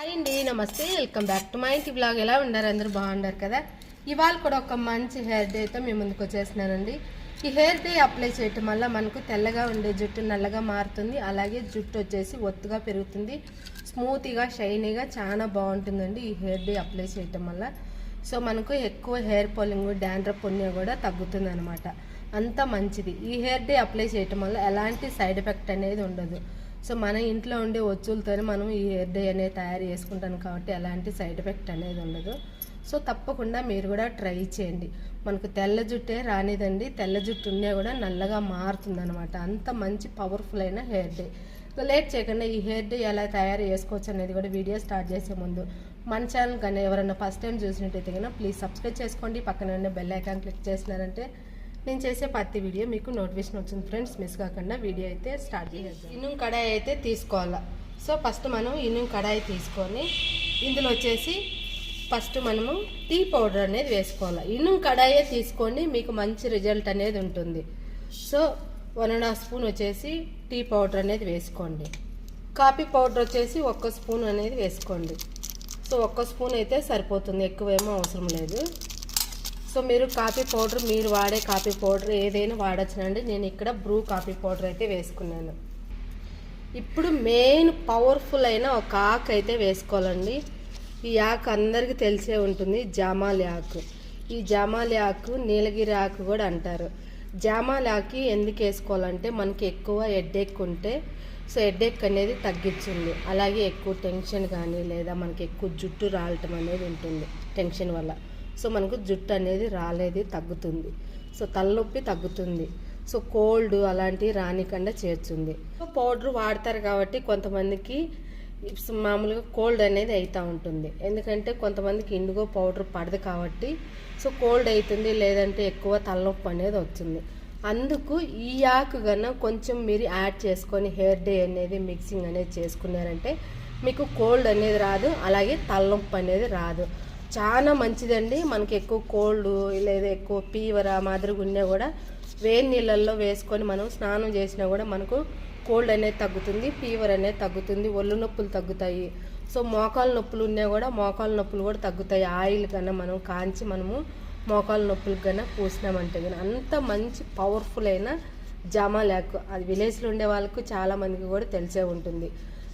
Hi అండి నమస్తే. Welcome back to mind ఇంటి బ్లాగ్. ఎలా ఉన్నారు? అందరూ బాగున్నారు కదా? ఇవాళ కూడా ఒక మంచి హెయిర్ డేతో మీ ముందుకు వచ్చేస్తున్నానండి. ఈ హెయిర్ డే అప్లై చేయటం వల్ల మనకు తెల్లగా ఉండే జుట్టు నల్లగా మారుతుంది. అలాగే జుట్టు వచ్చేసి ఒత్తుగా పెరుగుతుంది. స్మూత్గా షైనీగా చాలా బాగుంటుందండి ఈ హెయిర్ డే అప్లై చేయటం వల్ల. సో మనకు ఎక్కువ హెయిర్ పోలింగ్ డాండ్రఫ్ పుణ్యం కూడా తగ్గుతుంది అనమాట అంత మంచిది. ఈ హెయిర్ డే అప్లై చేయటం వల్ల ఎలాంటి సైడ్ ఎఫెక్ట్ అనేది ఉండదు. సో మన ఇంట్లో ఉండే వచ్చులతోనే మనం ఈ హెయిర్ డే అనేది తయారు చేసుకుంటాం కాబట్టి ఎలాంటి సైడ్ ఎఫెక్ట్ అనేది ఉండదు. సో తప్పకుండా మీరు కూడా ట్రై చేయండి. మనకు తెల్ల జుట్టే రానిదండి. తెల్ల జుట్టు ఉన్నా కూడా నల్లగా మారుతుంది అనమాట అంత మంచి పవర్ఫుల్ అయిన హెయిర్ డే. సో లేట్ చేయకుండా ఈ హెయిర్ డే ఎలా తయారు చేసుకోవచ్చు అనేది కూడా వీడియో స్టార్ట్ చేసే ముందు మన ఛానల్ కానీ ఎవరైనా ఫస్ట్ టైం చూసినట్టయితే కనుక ప్లీజ్ సబ్స్క్రైబ్ చేసుకోండి. పక్కన ఉన్న బెల్ ఐకాన్ క్లిక్ చేసినారంటే నేను చేసే పత్తి వీడియో మీకు నోటిఫికేషన్ వచ్చింది. ఫ్రెండ్స్ మిస్ కాకుండా వీడియో అయితే స్టార్ట్ చేసేద్దాం ఇనుం కడాయి అయితే తీసుకోవాలా? సో ఫస్ట్ మనం ఇనుం కడాయి తీసుకొని ఇందులో వచ్చేసి ఫస్ట్ మనము టీ పౌడర్ అనేది వేసుకోవాలి. ఇనుం కడాయే తీసుకోండి మీకు మంచి రిజల్ట్ అనేది ఉంటుంది. So one and half spoon వచ్చేసి టీ పౌడర్ అనేది వేసుకోండి. కాఫీ పౌడర్ వచ్చేసి ఒక్క స్పూన్ అనేది వేసుకోండి. సో ఒక్క స్పూన్ అయితే సరిపోతుంది ఎక్కువేమో అవసరం లేదు. సో మీరు కాఫీ పౌడర్ మీరు వాడే కాఫీ పౌడర్ ఏదైనా వాడచ్చునండి. నేను ఇక్కడ బ్రూ కాఫీ పౌడర్ అయితే వేసుకున్నాను. ఇప్పుడు మెయిన్ పవర్ఫుల్ అయిన ఒక ఆకు అయితే వేసుకోవాలండి. ఈ ఆకు అందరికీ తెలిసే ఉంటుంది జామాలి ఆకు. ఈ జామాలి ఆకు నీలగిరి ఆకు కూడా అంటారు. జామాలి ఆకు ఎందుకు వేసుకోవాలంటే మనకి ఎక్కువ హెడ్ఏక్ ఉంటే సో హెడ్ఏక్ అనేది తగ్గించింది. అలాగే ఎక్కువ టెన్షన్ కానీ లేదా మనకి ఎక్కువ జుట్టు రాలటం అనేది ఉంటుంది టెన్షన్ వల్ల. సో మనకు జుట్టు అనేది రాలేదు తగ్గుతుంది. సో తలనొప్పి తగ్గుతుంది. సో కోల్డ్ అలాంటివి రానికుండా చేర్చుంది సో పౌడర్ వాడతారు కాబట్టి కొంతమందికి మామూలుగా కోల్డ్ అనేది అవుతూ ఉంటుంది. ఎందుకంటే కొంతమందికి ఇండిగో పౌడర్ పడదు కాబట్టి సో కోల్డ్ అవుతుంది లేదంటే ఎక్కువ తలనొప్పి అనేది వచ్చింది అందుకు ఈ ఆకు కన్నా కొంచెం మీరు యాడ్ చేసుకొని హెయిర్ డే అనేది మిక్సింగ్ అనేది చేసుకున్నారంటే మీకు కోల్డ్ అనేది రాదు అలాగే తలనొప్పి అనేది రాదు. చాలా మంచిదండి. మనకి ఎక్కువ కోల్డ్ లేదా ఎక్కువ ఫీవర్ ఆ మాదిరిగా ఉన్నా కూడా వేడి నీళ్ళల్లో వేసుకొని మనం స్నానం చేసినా కూడా మనకు కోల్డ్ అనేది తగ్గుతుంది ఫీవర్ అనేది తగ్గుతుంది ఒళ్ళు నొప్పులు తగ్గుతాయి. సో మోకాలు నొప్పులు ఉన్నా కూడా మోకాలు నొప్పులు కూడా తగ్గుతాయి. ఆయిల్ కన్నా మనం కాంచి మనము మోకాలు నొప్పులకు కన్నా పూసినామంటే కానీ అంత మంచి పవర్ఫుల్ అయిన జామాలాకు అది విలేజ్లో ఉండే వాళ్ళకు చాలామందికి కూడా తెలిసే ఉంటుంది.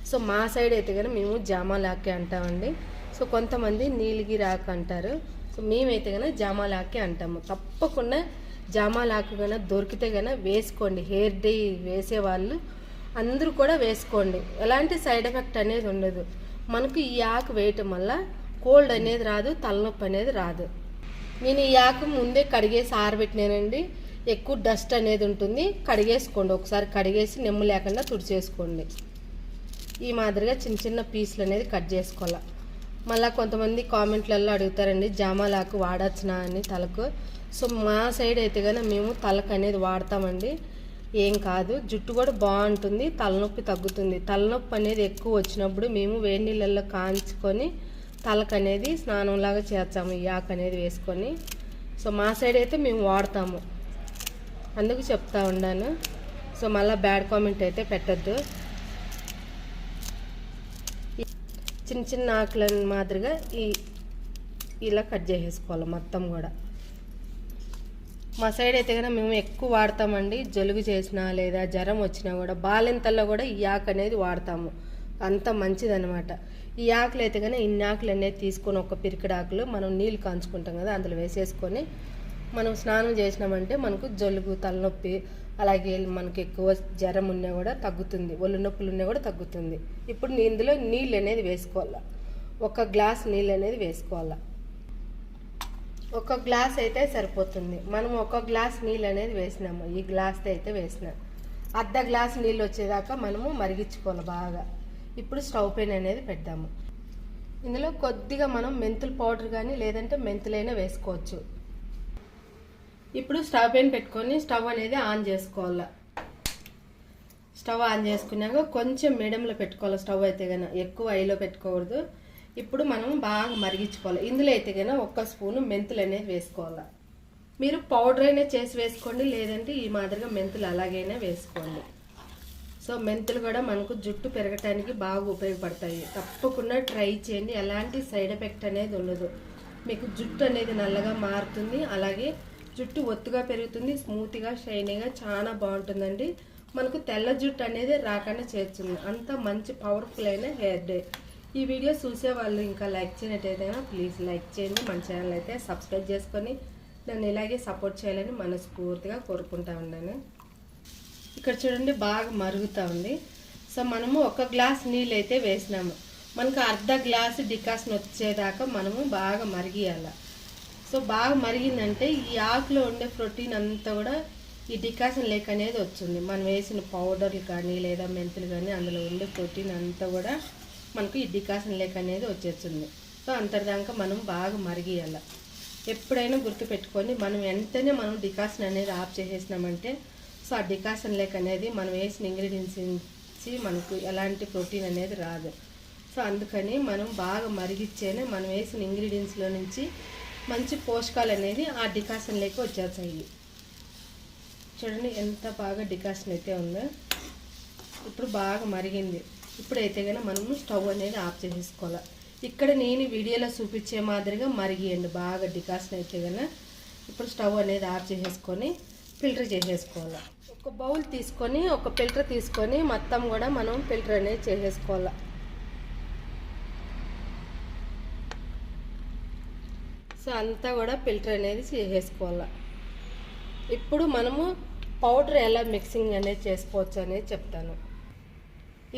సో మా సైడ్ అయితే కానీ మేము జామాలాకే అంటామండి. సో కొంతమంది నీలగిరాకు అంటారు. సో మేమైతే కనుక జామాలాకే అంటాము. తప్పకుండా జామాలాకు కన్నా దొరికితే కనుక వేసుకోండి. హెయిర్ డే వేసేవాళ్ళు అందరూ కూడా వేసుకోండి. ఎలాంటి సైడ్ ఎఫెక్ట్ అనేది ఉండదు. మనకు ఈ ఆకు వేయటం వల్ల కోల్డ్ అనేది రాదు తలనొప్పి అనేది రాదు. నేను ఈ ఆకు ముందే కడిగేసి ఆరబెట్టినానండి ఎక్కువ డస్ట్ అనేది ఉంటుంది. కడిగేసుకోండి. ఒకసారి కడిగేసి నెమ్ము లేకుండా తుడిచేసుకోండి. ఈ మాదిరిగా చిన్న చిన్న పీసులు అనేది కట్ చేసుకోవాలి. మళ్ళీ కొంతమంది కామెంట్లలో అడుగుతారండి జామాలాకు వాడచ్చునా అని తలకు. సో మా సైడ్ అయితే కానీ మేము తలకు అనేది వాడతామండి. ఏం కాదు జుట్టు కూడా బాగుంటుంది తలనొప్పి తగ్గుతుంది. తలనొప్పి అనేది ఎక్కువ వచ్చినప్పుడు మేము వేడి నీళ్ళల్లో కాంచుకొని తలకు అనేది స్నానంలాగా చేస్తాము ఈ ఆకు అనేది వేసుకొని. సో మా సైడ్ అయితే మేము వాడతాము. అందుకు చెప్తా ఉన్నాను. సో మళ్ళీ బ్యాడ్ కామెంట్ అయితే పెట్టద్దు. చిన్న చిన్న ఆకులని మాదిరిగా ఈ ఇలా కట్ చేసేసుకోవాలి మొత్తం కూడా. మా సైడ్ అయితే కనుక మేము ఎక్కువ వాడతామండి. జలుబు చేసినా లేదా జ్వరం వచ్చినా కూడా బాలింతల్లో కూడా ఈ ఆకు అనేది వాడతాము. అంత మంచిదనమాట ఈ ఆకులు అయితే కనుక ఇన్ని ఆకులు అనేది తీసుకొని ఒక పిరికిడి ఆకులు మనం నీళ్ళు కాంచుకుంటాం కదా అందులో వేసేసుకొని మనం స్నానం చేసినామంటే మనకు జలుబు తలనొప్పి అలాగే మనకి ఎక్కువ జ్వరం ఉన్నా కూడా తగ్గుతుంది ఒళ్ళు నొప్పులు ఉన్నా కూడా తగ్గుతుంది. ఇప్పుడు ఇందులో నీళ్ళు అనేది వేసుకోవాలా? ఒక గ్లాస్ నీళ్ళు అనేది వేసుకోవాలా? ఒక గ్లాస్ అయితే సరిపోతుంది. మనం ఒక గ్లాస్ నీళ్ళు అనేది వేసినాము ఈ గ్లాస్తో అయితే వేసిన. అర్ధ గ్లాస్ నీళ్ళు వచ్చేదాకా మనము మరిగించుకోవాలి బాగా. ఇప్పుడు స్టవ్ పైన అనేది పెడదాము. ఇందులో కొద్దిగా మనం మెంతులు పౌడర్ కానీ లేదంటే మెంతులైనా వేసుకోవచ్చు. ఇప్పుడు స్టవ్ పైన పెట్టుకొని స్టవ్ అనేది ఆన్ చేసుకోవాలి. స్టవ్ ఆన్ చేసుకున్నాక కొంచెం మీడియంలో పెట్టుకోవాలి స్టవ్ అయితే కనుక ఎక్కువ ఐలో పెట్టుకోకూడదు. ఇప్పుడు మనం బాగా మరిగించుకోవాలి. ఇందులో అయితే కనుక ఒక్క స్పూను మెంతులు అనేది వేసుకోవాలి. మీరు పౌడర్ అయినా చేసి వేసుకోండి లేదంటే ఈ మాదిరిగా మెంతులు అలాగైనా వేసుకోండి. సో మెంతులు కూడా మనకు జుట్టు పెరగటానికి బాగా ఉపయోగపడతాయి. తప్పకుండా ట్రై చేయండి. ఎలాంటి సైడ్ ఎఫెక్ట్ అనేది ఉండదు. మీకు జుట్టు అనేది నల్లగా మారుతుంది. అలాగే జుట్టు ఒత్తుగా పెరుగుతుంది స్మూత్గా షైనీగా చాలా బాగుంటుందండి. మనకు తెల్ల జుట్టు అనేది రాకుండా చేస్తుంది. అంత మంచి పవర్ఫుల్ అయిన హెయిర్ డే ఈ వీడియో చూసే వాళ్ళు ఇంకా లైక్ చేయనట్టయితే ప్లీజ్ లైక్ చేయండి. మన ఛానల్ అయితే సబ్స్క్రైబ్ చేసుకొని నన్ను ఇలాగే సపోర్ట్ చేయాలని మనస్ఫూర్తిగా కోరుకుంటా ఉన్నాను. ఇక్కడ చూడండి బాగా మరుగుతూ ఉంది. సో మనము ఒక గ్లాస్ నీళ్ళు అయితే వేసినాము. మనకు అర్ధ గ్లాసు డికాషన్ వచ్చేదాకా మనము బాగా మరిగియాలా. సో బాగా మరిగిందంటే ఈ ఆకులో ఉండే ప్రోటీన్ అంతా కూడా ఈ డికాషన్ లేక అనేది వచ్చింది మనం వేసిన పౌడర్లు కానీ లేదా మెంతులు కానీ అందులో ఉండే ప్రోటీన్ అంతా కూడా మనకు ఈ డికాషన్ లేక అనేది వచ్చేస్తుంది. సో అంతర్దాకా మనం బాగా మరిగియాల. ఎప్పుడైనా గుర్తుపెట్టుకొని మనం వెంటనే మనం డికాషన్ అనేది ఆఫ్ చేసేసినామంటే సో ఆ డికాషన్ లేక అనేది మనం వేసిన ఇంగ్రీడియంట్స్ నుంచి మనకు ఎలాంటి ప్రోటీన్ అనేది రాదు. సో అందుకని మనం బాగా మరిగిచ్చేనే మనం వేసిన ఇంగ్రీడియంట్స్లో నుంచి మంచి పోషకాలు అనేది ఆ డికాషన్ లేక వచ్చేస్తాయి చూడండి ఎంత బాగా డికాషన్ అయితే ఉందో. ఇప్పుడు బాగా మరిగింది. ఇప్పుడైతే కనుక మనము స్టవ్ అనేది ఆఫ్ చేసేసుకోవాలి. ఇక్కడ నేను వీడియోలో చూపించే మాదిరిగా మరిగియండి. బాగా డికాషన్ అయితే కనుక ఇప్పుడు స్టవ్ అనేది ఆఫ్ చేసేసుకొని ఫిల్టర్ చేసేసుకోవాలి. ఒక బౌల్ తీసుకొని ఒక ఫిల్టర్ తీసుకొని మొత్తం కూడా మనం ఫిల్టర్ అనేది చేసేసుకోవాలి. సో అంతా కూడా ఫిల్టర్ అనేది చేసేసుకోవాలి. ఇప్పుడు మనము పౌడర్ ఎలా మిక్సింగ్ అనేది చేసుకోవచ్చు అనేది చెప్తాను.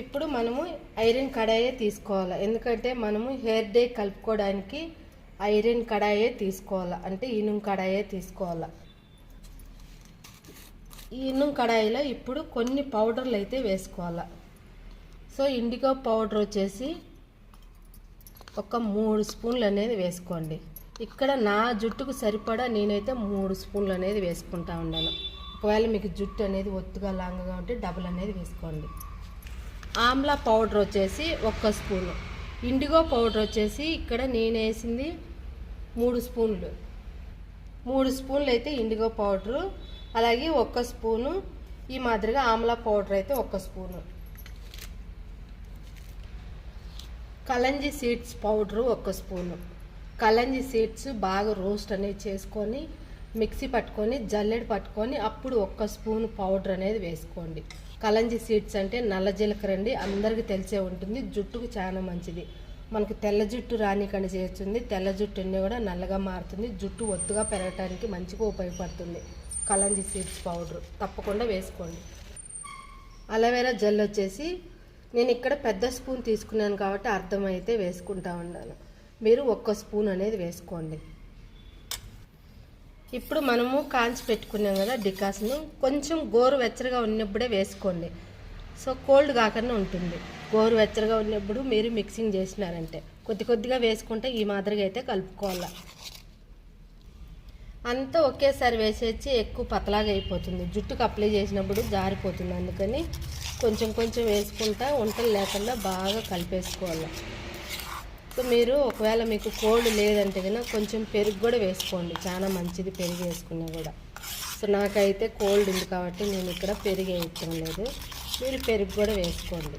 ఇప్పుడు మనము ఐరన్ కడాయే తీసుకోవాలి. ఎందుకంటే మనము హెయిర్ డే కలుపుకోవడానికి ఐరన్ కడాయే తీసుకోవాలి. అంటే ఇనుము కడాయే తీసుకోవాలి. ఈ ఇనుము కడాయిలో ఇప్పుడు కొన్ని పౌడర్లు అయితే వేసుకోవాలి. సో ఇండిగో పౌడర్ వచ్చేసి ఒక మూడు స్పూన్లు అనేది వేసుకోండి. ఇక్కడ నా జుట్టుకు సరిపడా నేనైతే మూడు స్పూన్లు అనేది వేసుకుంటా ఉన్నాను ఒకవేళ మీకు జుట్టు అనేది ఒత్తుగా లాంగ్గా ఉంటే డబుల్ అనేది వేసుకోండి. ఆమ్లా పౌడర్ వచ్చేసి ఒక్క స్పూను. ఇండిగో పౌడర్ వచ్చేసి ఇక్కడ నేను వేసింది మూడు స్పూన్లు. మూడు స్పూన్లు అయితే ఇండిగో పౌడరు అలాగే ఒక్క స్పూను ఈ మాదిరిగా ఆమ్లా పౌడర్ అయితే ఒక్క స్పూను. కలంజి సీడ్స్ పౌడరు ఒక్క స్పూను. కలంజి సీడ్స్ బాగా రోస్ట్ అనేది చేసుకొని మిక్సీ పట్టుకొని జల్లెడ పట్టుకొని అప్పుడు ఒక్క స్పూన్ పౌడర్ అనేది వేసుకోండి. కలంజి సీడ్స్ అంటే నల్ల జీలకర్ర అండి అందరికీ తెలిసే ఉంటుంది జుట్టుకు చాలా మంచిది. మనకు తెల్ల జుట్టు రానికండి చేస్తుంది తెల్ల జుట్టు అన్నీ కూడా నల్లగా మారుతుంది జుట్టు ఒత్తుగా పెరగటానికి మంచిగా ఉపయోగపడుతుంది. కలంజి సీడ్స్ పౌడర్ తప్పకుండా వేసుకోండి. అలోవెరా జెల్ వచ్చేసి నేను ఇక్కడ పెద్ద స్పూన్ తీసుకున్నాను కాబట్టి అర్థమైతే వేసుకుంటా ఉన్నాను. మీరు ఒక్క స్పూన్ అనేది వేసుకోండి. ఇప్పుడు మనము కాంచి పెట్టుకున్నాం కదా డికాషన్ కొంచెం గోరు వెచ్చగా ఉన్నప్పుడే వేసుకోండి. సో కోల్డ్ కాకుండా ఉంటుంది. గోరు వెచ్చగా ఉన్నప్పుడు మీరు మిక్సింగ్ చేసినారంటే. కొద్ది కొద్దిగా వేసుకుంటే ఈ మాదిరిగా అయితే కలుపుకోవాలి. అంతా ఒకేసారి వేసేసి ఎక్కువ పతలాగా అయిపోతుంది. జుట్టుకు అప్లై చేసినప్పుడు జారిపోతుంది. అందుకని కొంచెం కొంచెం వేసుకుంటా వంటలు లేకుండా బాగా కలిపేసుకోవాలి. మీరు ఒకవేళ మీకు కోల్డ్ లేదంటే కనుక కొంచెం పెరుగు కూడా వేసుకోండి. చాలా మంచిది పెరుగు వేసుకున్నా కూడా. సో నాకైతే కోల్డ్ ఉంది కాబట్టి నేను ఇక్కడ పెరుగు వేయటం లేదు. మీరు పెరుగు కూడా వేసుకోండి.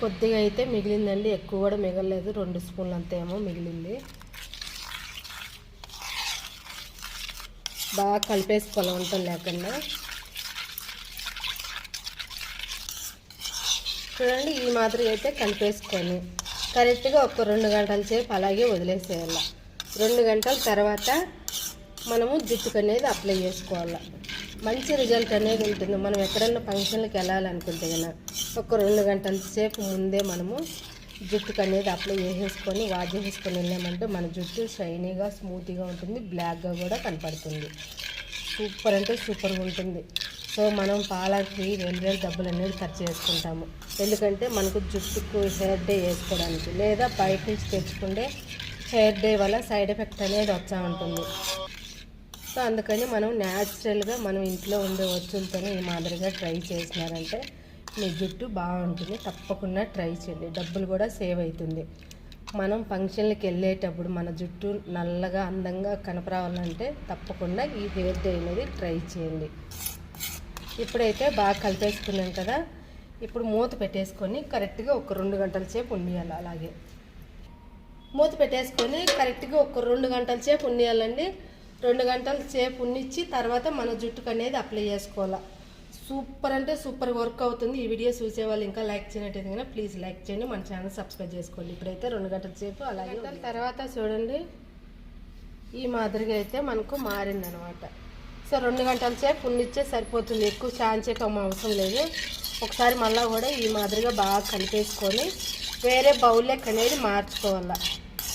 కొద్దిగా అయితే మిగిలిందండి. ఎక్కువ కూడా మిగలలేదు. రెండు స్పూన్లు అంతేమో మిగిలింది. బాగా కలిపేసుకోవాలి వంటలు లేకుండా. చూడండి ఈ మాదిరి అయితే కలిపేసుకొని కరెక్ట్గా ఒక రెండు గంటల సేపు అలాగే వదిలేసేయాలి. రెండు గంటల తర్వాత మనము జుట్టుకు అనేది అప్లై చేసుకోవాలి. మంచి రిజల్ట్ అనేది ఉంటుంది. మనం ఎక్కడన్నా ఫంక్షన్లకు వెళ్ళాలనుకుంటే కదా ఒక రెండు గంటల సేపు ముందే మనము జుట్టుకు అనేది అప్లై చేసేసుకొని వాష్ చేసేసుకొని వెళ్ళామంటే మన జుట్టు షైనీగా స్మూత్గా ఉంటుంది. బ్లాక్గా కూడా కనపడుతుంది. సూపర్ అంటే సూపర్గా ఉంటుంది. సో మనం పాలకి వేలు వేలు డబ్బులు అనేది ఖర్చు చేసుకుంటాము. ఎందుకంటే మనకు జుట్టుకు హెయిర్ డే వేసుకోవడానికి లేదా బయట నుంచి తెచ్చుకుంటే హెయిర్ డే వల్ల సైడ్ ఎఫెక్ట్ అనేది వచ్చా ఉంటుంది. సో అందుకని మనం న్యాచురల్గా మనం ఇంట్లో ఉండే వచ్చులతోనే ఈ మాదిరిగా ట్రై చేసినారంటే మీ జుట్టు బాగుంటుంది. తప్పకుండా ట్రై చేయండి. డబ్బులు కూడా సేవ్ అవుతుంది. మనం ఫంక్షన్లకు వెళ్ళేటప్పుడు మన జుట్టు నల్లగా అందంగా కనపరావాలంటే తప్పకుండా ఈ హెయిర్ డే అనేది ట్రై చేయండి. ఇప్పుడైతే బాగా కలిపేసుకున్నాం కదా ఇప్పుడు మూత పెట్టేసుకొని కరెక్ట్గా ఒక రెండు గంటల సేపు ఉండియాలి అలాగే. మూత పెట్టేసుకొని కరెక్ట్గా ఒక రెండు గంటల సేపు ఉండియాలండి. రెండు గంటల సేపు ఉన్నిచ్చి తర్వాత మన జుట్టుకు అనేది అప్లై చేసుకోవాలి. సూపర్ అంటే సూపర్ వర్క్ అవుతుంది. ఈ వీడియో చూసే వాళ్ళు ఇంకా లైక్ చేయనట్టయితే కనుక ప్లీజ్ లైక్ చేయండి. మన ఛానల్ సబ్స్క్రైబ్ చేసుకోండి. ఇప్పుడైతే రెండు గంటల సేపు అలాగే తర్వాత చూడండి. ఈ మాదిరిగా అయితే మనకు మారిందనమాట. సో రెండు గంటల సేపు ఉన్నిచ్చే సరిపోతుంది. ఎక్కువ చాంచేపు అవసరం లేదు. ఒకసారి మళ్ళీ కూడా ఈ మాదిరిగా బాగా కలిపేసుకొని వేరే బౌల్లోకి అనేది మార్చుకోవాలి.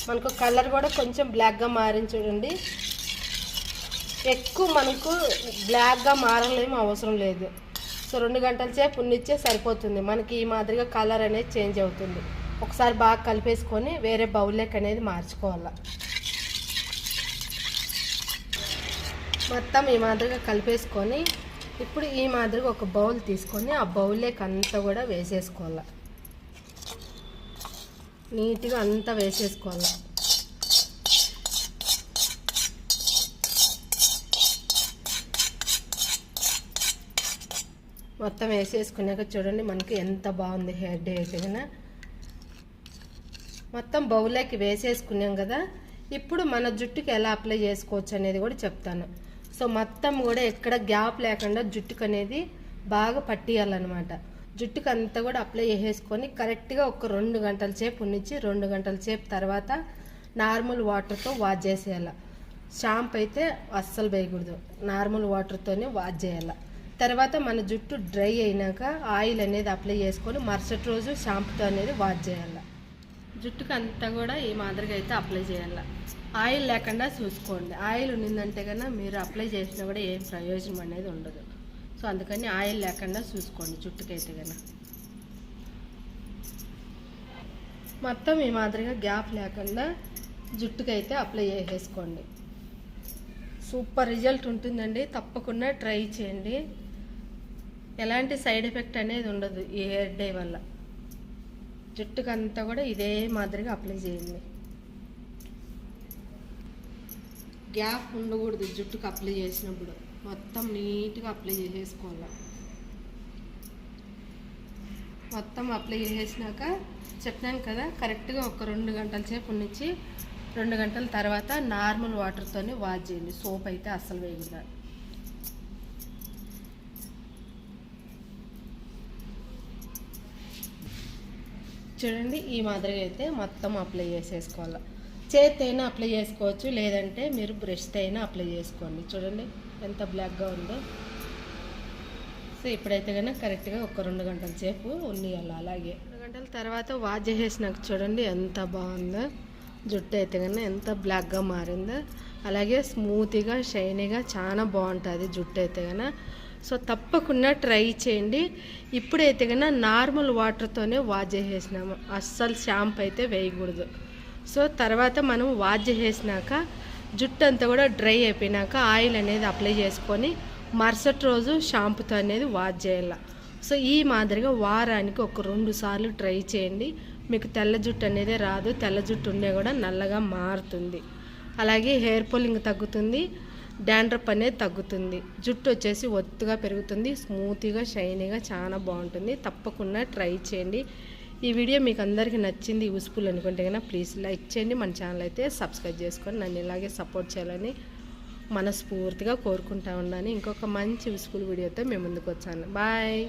మనకు కలర్ కూడా కొంచెం బ్లాక్గా మారింది చూడండి. ఎక్కువ మనకు బ్లాక్గా మారలేము అవసరం లేదు. సో రెండు గంటల సేపు ఉన్నిచ్చే సరిపోతుంది. మనకి ఈ మాదిరిగా కలర్ అనేది చేంజ్ అవుతుంది. ఒకసారి బాగా కలిపేసుకొని వేరే బౌల్లోకి అనేది మార్చుకోవాలి. మొత్తం ఈ మాదిరిగా కలిపేసుకొని ఇప్పుడు ఈ మాదిరిగా ఒక బౌల్ తీసుకొని ఆ బౌల్లోకి అంతా కూడా వేసేసుకోవాలి. నీట్గా అంతా వేసేసుకోవాలి. మొత్తం వేసేసుకున్నాక చూడండి మనకి ఎంత బాగుంది హెయిర్ డే అయితే మొత్తం బౌల్లోకి వేసేసుకున్నాం కదా. ఇప్పుడు మన జుట్టుకి ఎలా అప్లై చేసుకోవచ్చు అనేది కూడా చెప్తాను. సో మొత్తం కూడా ఎక్కడ గ్యాప్ లేకుండా జుట్టుకు అనేది బాగా పట్టియాలన్నమాట. జుట్టుకు అంతా కూడా అప్లై చేసేసుకొని కరెక్ట్గా ఒక రెండు గంటల సేపు ఉన్నిచ్చి రెండు గంటల సేపు తర్వాత నార్మల్ వాటర్తో వాష్ చేసేయాల. షాంపు అయితే అస్సలు వేయకూడదు. నార్మల్ వాటర్తోనే వాష్ చేయాలి. తర్వాత మన జుట్టు డ్రై అయినాక ఆయిల్ అనేది అప్లై చేసుకొని మరుసటి రోజు షాంపుతో అనేది వాష్ చేయాలి. జుట్టుకు అంతా కూడా ఈ మాదిరిగా అయితే అప్లై చేయాలి. ఆయిల్ లేకుండా చూసుకోండి. ఆయిల్ ఉన్నిందంటే కన్నా మీరు అప్లై చేసినా కూడా ఏం ప్రయోజనం అనేది ఉండదు. సో అందుకని ఆయిల్ లేకుండా చూసుకోండి జుట్టుకైతే కన్నా. మొత్తం ఈ మాదిరిగా గ్యాప్ లేకుండా జుట్టుకైతే అప్లై చేసేసుకోండి. సూపర్ రిజల్ట్ ఉంటుందండి. తప్పకుండా ట్రై చేయండి. ఎలాంటి సైడ్ ఎఫెక్ట్ అనేది ఉండదు ఈ హెయిర్ డే వల్ల. జుట్టుకు అంతా కూడా ఇదే మాదిరిగా అప్లై చేయండి. గ్యాప్ ఉండకూడదు జుట్టుకు అప్లై చేసినప్పుడు. మొత్తం నీట్గా అప్లై చేసేసుకోవాలి. మొత్తం అప్లై చేసేసినాక చెప్పినాను కదా కరెక్ట్గా ఒక రెండు గంటల సేపు ఉండిచ్చి రెండు గంటల తర్వాత నార్మల్ వాటర్తోనే వాష్ చేయండి. సోప్ అయితే అస్సలు వేయకూడదు. చూడండి ఈ మాదిరిగా అయితే మొత్తం అప్లై చేసేసుకోవాలి. చేతి అయినా అప్లై చేసుకోవచ్చు లేదంటే మీరు బ్రష్తో అయినా అప్లై చేసుకోండి. చూడండి ఎంత బ్లాక్గా ఉందో. సో ఇప్పుడైతే కనుక కరెక్ట్గా ఒక రెండు గంటల సేపు ఉన్నియాలి అలాగే. రెండు గంటల తర్వాత వాష్ చేసేసినాక చూడండి ఎంత బాగుందో. జుట్టు అయితే కన్నా ఎంత బ్లాక్గా మారిందో. అలాగే స్మూత్గా షైనీగా చాలా బాగుంటుంది జుట్టు అయితే కన్నా సో తప్పకుండా ట్రై చేయండి. ఇప్పుడైతే కన్నా నార్మల్ వాటర్తోనే వాష్ చేసేసినాము అస్సలు షాంపూ అయితే వేయకూడదు. సో తర్వాత మనం వాష్ చేసేసినాక జుట్టు అంతా కూడా డ్రై అయిపోయినాక ఆయిల్ అనేది అప్లై చేసుకొని మరుసటి రోజు షాంపూతో అనేది వాష్ చేయాలి. సో ఈ మాదిరిగా వారానికి ఒక రెండు సార్లు ట్రై చేయండి. మీకు తెల్ల జుట్టు అనేది రాదు. తెల్ల జుట్టు ఉండే కూడా నల్లగా మారుతుంది. అలాగే హెయిర్ పుల్లింగ్ తగ్గుతుంది. డాండ్రప్ అనేది తగ్గుతుంది. జుట్టు వచ్చేసి ఒత్తుగా పెరుగుతుంది. స్మూత్గా షైనీగా చాలా బాగుంటుంది. తప్పకుండా ట్రై చేయండి. ఈ వీడియో మీకు అందరికీ నచ్చింది యూస్ఫుల్ అనుకుంటే కనుక ప్లీజ్ లైక్ చేయండి. మన ఛానల్ అయితే సబ్స్క్రైబ్ చేసుకొని నన్ను ఇలాగే సపోర్ట్ చేయాలని మనస్ఫూర్తిగా కోరుకుంటా ఉన్నాను ఇంకొక మంచి యూస్ఫుల్ వీడియోతో మేము ముందుకు వచ్చాను. బాయ్.